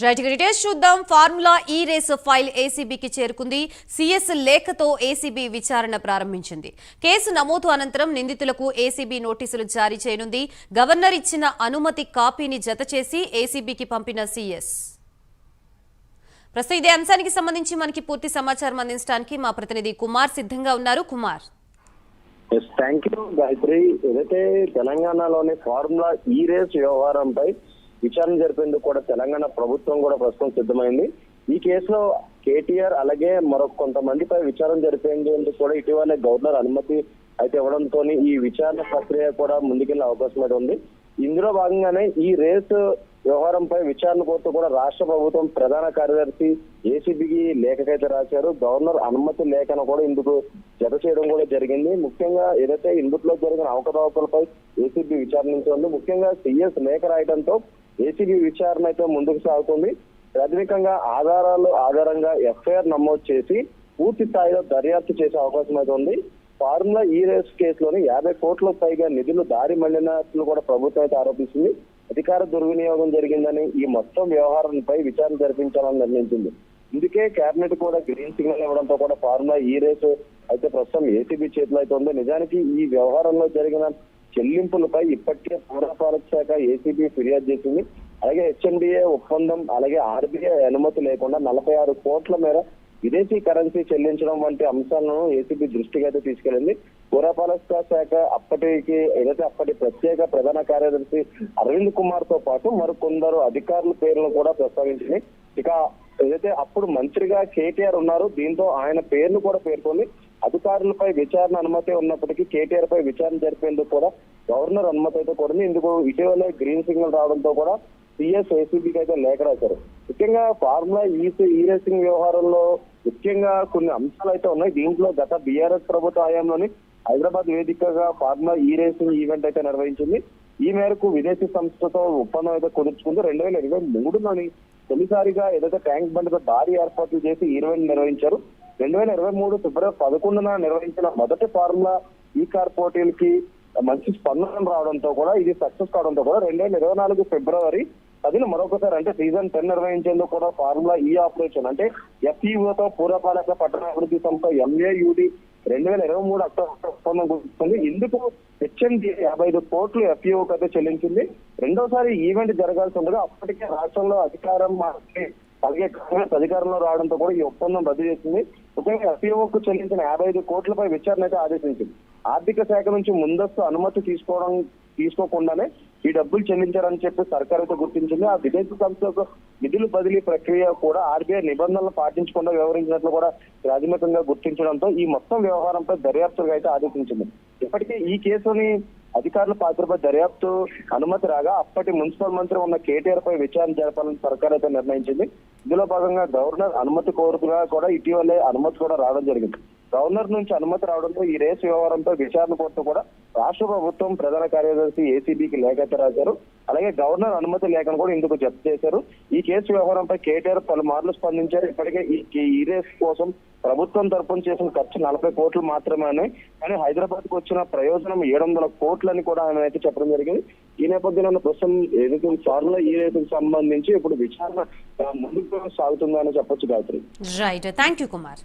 Right details చూద్దాం. Formula E race file ఏసీబీకి చేరుకుంది. సీఎస్ లేఖతో ఏసీబీ విచారణ ప్రారంభించింది. కేసు నమోదు అనంతరం నిందితులకు ఏసీబీ నోటీసులు జారీ చేయనుంది. గవర్నర్ ఇచ్చిన అనుమతి కాపీని జతచేసి ఏసీబీకి పంపిన సీఎస్. ప్రస్తుతం ఇదే అంశానికి సంబంధించి మనకి పూర్తి సమాచారం అందించడానికి మా ప్రతినిధి కుమార్ సిద్ధంగా ఉన్నారు. కుమార్. Thank you Gayathri. ఏదైతే తెలంగాణలోని ఫార్ములా ఈ రేస్ వ్యవహారంపై విచారణ జరిపేందుకు కూడా తెలంగాణ ప్రభుత్వం కూడా ప్రస్తుతం సిద్ధమైంది. ఈ కేసులో కేటీఆర్ అలాగే మరొక కొంతమందిపై విచారణ జరిపేందుకు కూడా ఇటీవలే గవర్నర్ అనుమతి అయితే ఇవ్వడంతో ఈ విచారణ ప్రక్రియ కూడా ముందుకెళ్ళే అవకాశం అయితే ఉంది. ఇందులో భాగంగానే ఈ రేసు వ్యవహారంపై విచారణ కోరుతూ కూడా రాష్ట్ర ప్రభుత్వం ప్రధాన కార్యదర్శి ఏసీబీకి లేఖకైతే రాశారు. గవర్నర్ అనుమతి లేఖను కూడా ఇందుకు జత చేయడం కూడా జరిగింది. ముఖ్యంగా ఏదైతే ఇందులో జరిగిన అవకతవకలపై ఏసీబీ విచారించింది ముఖ్యంగా సీఎస్ లేఖ రాయడంతో ఏసీబీ విచారణ అయితే ముందుకు సాగుతుంది. ప్రాథమికంగా ఆధారాలు ఆధారంగా ఎఫ్ఐఆర్ నమోదు చేసి పూర్తి స్థాయిలో దర్యాప్తు చేసే అవకాశం అయితే ఉంది. ఫార్ములా ఈ రేస్ కేసులోని యాభై కోట్లకు పైగా నిధులు దారి మళ్ళినట్లు కూడా ప్రభుత్వం అయితే ఆరోపిస్తుంది. అధికార దుర్వినియోగం జరిగిందని ఈ మొత్తం వ్యవహారంపై విచారణ జరిపించాలని నిర్ణయించింది. ఇందుకే కేబినెట్ కూడా గ్రీన్ సిగ్నల్ ఇవ్వడంతో కూడా ఫార్ములా ఈ రేసు అయితే ప్రస్తుతం ఏసీబీ చేతిలో అయితే ఉంది. నిజానికి ఈ వ్యవహారంలో జరిగిన చెల్లింపులపై ఇప్పటికే పౌరపాలక శాఖ ఏసీబీ ఫిర్యాదు చేసింది. అలాగే హెచ్ఎండిఏ ఒప్పందం అలాగే ఆర్బీఐ అనుమతి లేకుండా నలభై ఆరు కోట్ల మేర విదేశీ కరెన్సీ చెల్లించడం వంటి అంశాలను ఏసీబీ దృష్టికి అయితే తీసుకెళ్ళింది పురపాలక శాఖ అప్పటికి ఏదైతే అప్పటి ప్రత్యేక ప్రధాన కార్యదర్శి అరవింద్ కుమార్తో పాటు మరికొందరు అధికారుల పేర్లను కూడా ప్రస్తావించింది. ఇక ఏదైతే అప్పుడు మంత్రిగా కేటీఆర్ ఉన్నారు దీంతో ఆయన పేరును కూడా పేర్కొంది. అధికారులపై విచారణ అనుమతి ఉన్నప్పటికీ కేటీఆర్ పై విచారణ జరిపేందుకు కూడా గవర్నర్ అనుమతి అయితే కూడా ఇందుకు ఇటీవలే గ్రీన్ సిగ్నల్ రావడంతో కూడా సిఎస్ ఏసీబీకి అయితే లేఖ రాశారు. ముఖ్యంగా ఫార్ములా ఈ ఈ రేసింగ్ వ్యవహారంలో ముఖ్యంగా కొన్ని అంశాలు అయితే ఉన్నాయి. దీంట్లో గత బీఆర్ఎస్ ప్రభుత్వ హయాంలోని హైదరాబాద్ వేదికగా ఫార్ములా ఈ రేసింగ్ ఈవెంట్ అయితే నిర్వహించింది. ఈ మేరకు విదేశీ సంస్థతో ఒప్పందం అయితే కుదుర్చుకుంది. రెండు వేల ఇరవై మూడులోని తొలిసారిగా ఏదైతే ట్యాంక్ బండ్ భారీ ఏర్పాట్లు చేసి ఈవెంట్ నిర్వహించారు. రెండు వేల ఇరవై మూడు ఫిబ్రవరి పదకొండున నిర్వహించిన మొదటి ఫార్ములా ఈ కార్ పోటీలకి మంచి స్పందన రావడంతో కూడా ఇది సక్సెస్ కావడంతో కూడా రెండు వేల ఇరవై నాలుగు ఫిబ్రవరి పదిన మరొకసారి అంటే సీజన్ టెన్ నిర్వహించేందుకు కూడా ఫార్ములా ఈ ఆపరేషన్ అంటే ఎఫ్ఈఓతో పూర్వపాలక పట్టణాభివృద్ధి సంస్థ ఎంఏయుడి రెండు వేల ఇరవై మూడు అక్టోబర్ ఒప్పందం కుదుర్చుకుంది ఇందుకు హెచ్ఎండి యాభై ఐదు కోట్లు ఎఫ్ఈఓకి అయితే చెల్లించింది. రెండోసారి ఈవెంట్ జరగాల్సి ఉండగా అప్పటికే రాష్ట్రంలో అధికారం మార్చి అలాగే కాంగ్రెస్ అధికారంలో రావడంతో కూడా ఈ ఒప్పందం రద్దు చేసింది. ముఖ్యంగా ఎఫ్ఈఓకు చెల్లించిన యాభై ఐదు కోట్లపై విచారణ అయితే ఆదేశించింది. ఆర్థిక శాఖ నుంచి ముందస్తు అనుమతి తీసుకోవడం తీసుకోకుండానే ఈ డబ్బులు చెల్లించారని చెప్పి సర్కార్ అయితే గుర్తించింది. ఆ విదేశీ సంస్థలకు నిధులు బదిలీ ప్రక్రియ కూడా ఆర్బీఐ నిబంధనలు పాటించకుండా వ్యవహరించినట్లు కూడా ప్రాథమికంగా గుర్తించడంతో ఈ మొత్తం వ్యవహారంపై దర్యాప్తుగా అయితే ఆదేశించింది. ఇప్పటికే ఈ కేసుని అధికారుల పాత్రపై దర్యాప్తు అనుమతి రాగా అప్పటి మున్సిపల్ మంత్రి ఉన్న కేటీఆర్ పై విచారణ జరపాలని సర్కార్ అయితే నిర్ణయించింది. ఇందులో భాగంగా గవర్నర్ అనుమతి కోరుతున్నా కూడా ఇటీవలే అనుమతి కూడా రావడం జరిగింది. గవర్నర్ నుంచి అనుమతి రావడంతో ఈ రేసు వ్యవహారంపై విచారణ కోర్టు కూడా రాష్ట్ర ప్రభుత్వం ప్రధాన కార్యదర్శి ఏసీబీకి లేఖ రాశారు. అలాగే గవర్నర్ అనుమతి లేఖను కూడా ఇందుకు జప్తు చేశారు. ఈ కేసు వ్యవహారంపై కేటీఆర్ పలుమార్లు స్పందించారు. ఇప్పటికే ఈ ఈ రేస్ కోసం ప్రభుత్వం తరపున చేసిన ఖర్చు నలభై కోట్లు మాత్రమే కానీ హైదరాబాద్కు వచ్చిన ప్రయోజనం ఏడు వందల కోట్లని కూడా ఆయన అయితే చెప్పడం జరిగింది. ఈ నేపథ్యంలో ప్రస్తుతం ఏదైతే ఫార్ములా ఈ రేసుకు సంబంధించి ఇప్పుడు విచారణ ముందుకు సాగుతుందని చెప్పొచ్చు Gayathri. Right thank you Kumar